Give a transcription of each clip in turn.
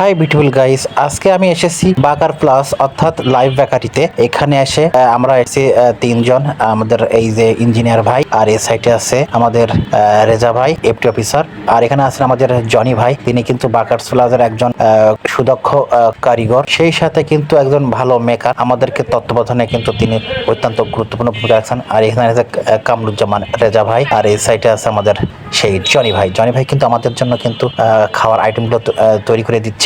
Hi beautiful guys আজকে আমি এসেছি বাকার প্লাস, অর্থাৎ লাইভ বেকারিতে এখানে এসে আমরা এসেছি তিনজন, আমাদের এই যে ইঞ্জিনিয়ার ভাই, আর এই সাইডে আছে আমাদের রেজা ভাই এফটি অফিসার আর এখানে আছেন আমাদের জনি ভাই, তিনি কিন্তু বাকার প্লাজের একজন সুদক্ষ কারিগর। সেই সাথে কিন্তু একজন ভালো মেকার আমাদেরকে তত্ত্বাবধানে কিন্তু তিনি অত্যন্ত গুরুত্বপূর্ণ ভূমিকা রাখছেন। আর এখানে আছে কামরুজ্জামান রেজা ভাই, আর এই সাইডে আছে আমাদের সেই জনি ভাই। জনি ভাই কিন্তু আমাদের জন্য কিন্তু খাওয়ার আইটেমগুলো তৈরি করে দিচ্ছে।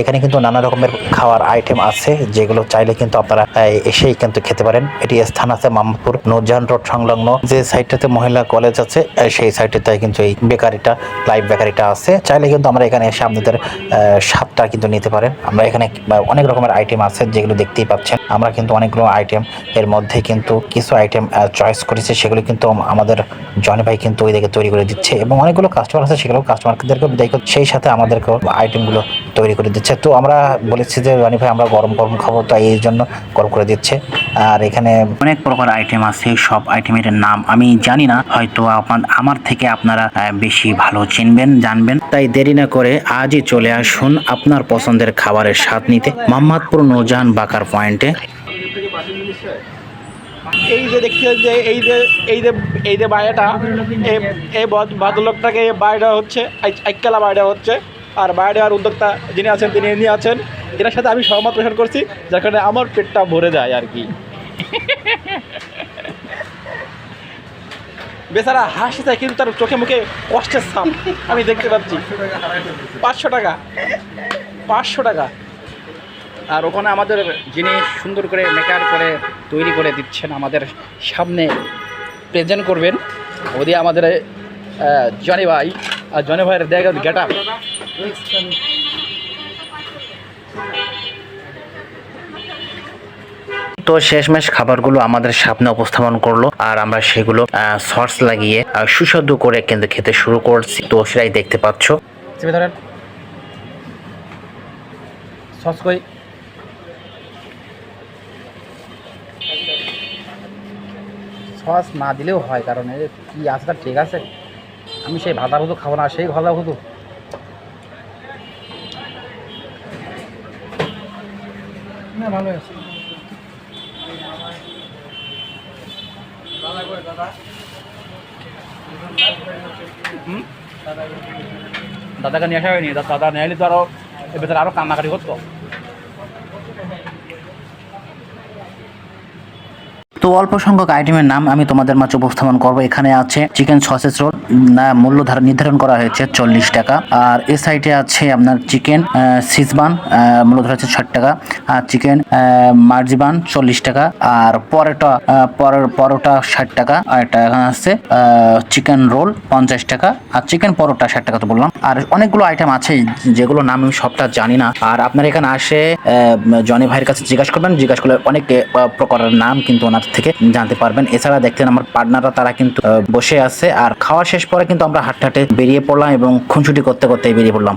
এখানে কিন্তু নানা রকমের খাওয়ার আইটেম আছে, যেগুলো চাইলে কিন্তু আপনারা এসেই কিন্তু খেতে পারেন। এটি স্থান আছে মামপুর নূরজাহান রোড সংলগ্ন। যে সাইডটাতে মহিলা কলেজ আছে সেই সাইডটাতে কিন্তু এই বেকারিটা লাইভ বেকারিটা আছে। চাইলে কিন্তু আমরা এখানে এসে আপনাদের স্বাদটা কিন্তু নিতে পারেন। আমরা এখানে অনেক রকমের আইটেম আছে, যেগুলো দেখতেই পাচ্ছেন। আমরা কিন্তু অনেকগুলো আইটেম এর মধ্যে কিন্তু কিছু আইটেম চয়েস করেছি। সেগুলো কিন্তু আমাদের জনি ভাই কিন্তু ওই দিকে তৈরি করে দিচ্ছে। এবং অনেকগুলো কাস্টমার আছে, সেগুলো কাস্টমারদেরকে সেই সাথে আমাদেরকেও আইটেমগুলো তৈরি করে দিচ্ছে। তো আমরা বলেছি যে জনি ভাই আমরা গরম গরম খাব তাই এই জন্য গরম করে দিচ্ছে। আর এখানে অনেক প্রকার আইটেম আছে সব আইটেমের নাম আমি জানি না। হয়তো আপনার আমার থেকে আপনারা বেশি ভালো চিনবেন জানবেন। তাই দেরি না করে আজই চলে আসুন আপনার পছন্দের খাবারের স্বাদ নিতে। মোহাম্মদপুর নৌজাহান বাকার পয়েন্টে। এই যে দেখতে যে এই যে এই যে এই যে বায়াটা এই ভদ্রলোকটাকে এই বায়োটা হচ্ছে আইকালা বায়োটা হচ্ছে। আর বায়োটার উদ্যোক্তা যিনি আছেন, তিনি ইনি আছেন, এনার সাথে আমি সহমত পোষণ করছি, যার কারণে আমার পেটটা ভরে যায় আর কি। বেচারা হাসি থাকে কিন্তু তার চোখে মুখে কষ্টের ছাপ, আমি দেখতে পাচ্ছি। পাঁচশো টাকা। পাঁচশো টাকা। আর ওখানে আমাদের যিনি সুন্দর করে মেকার করে তৈরি করে দিচ্ছেন, আমাদের সামনে প্রেজেন্ট করবেন ওদি আমাদের জনি ভাই। আর জনি ভাইয়ের দেখা গেট আপ। তো শেষমেশ খাবারগুলো আমাদের সামনে উপস্থাপন করল আর আমরা সেগুলো সস লাগিয়ে সুস্বাদু করে কিন্তু খেতে শুরু করছি। তো সেটাই দেখতে পাচ্ছ। ধরেন সস কই? সস না দিলেও হয় কারণ কি আছে ঠিক আছে? আমি সেই ভাজা ভুতো খাব না সেই না ভালো আছে। দাদাকে নিয়ে আসা হয়নি দাদা নিয়ে এলে তো আরও এ ভেতরে আরও কান্নাকাটি করতো তো অল্প সংখ্যক আইটেমের নাম আমি তোমাদের মাঝে উপস্থাপন করব। এখানে আছে চিকেন সসেস রোল, না, মূল্য ধার- নির্ধারণ করা হয়েছে চল্লিশ টাকা। আর এ সাইডে আছে আপনার চিকেন সিজবান মূল্য ধরা হচ্ছে ষাট টাকা। আর চিকেন মার্জিবান চল্লিশ টাকা। আর পরোটা পরোটা ষাট টাকা। আর এটা এখানে আছে চিকেন রোল পঞ্চাশ টাকা। আর চিকেন পরোটা ষাট টাকা তো বললাম। আর অনেকগুলো আইটেম আছে, যেগুলো নাম আমি সবটা জানি না। আর আপনার এখানে আসে জনি ভাইয়ের কাছে জিজ্ঞাসা করবেন। জিজ্ঞাসা করলে অনেক প্রকারের নাম কিন্তু ওনার থেকে জানতে পারবেন। এছাড়া দেখতেন আমার পার্টনাররা তারা কিন্তু বসে আছে। আর খাওয়া শেষ পরে কিন্তু আমরা হাঁটতে হাঁটে বেরিয়ে পড়লাম এবং খুনসুটি করতে করতে বেরিয়ে পড়লাম।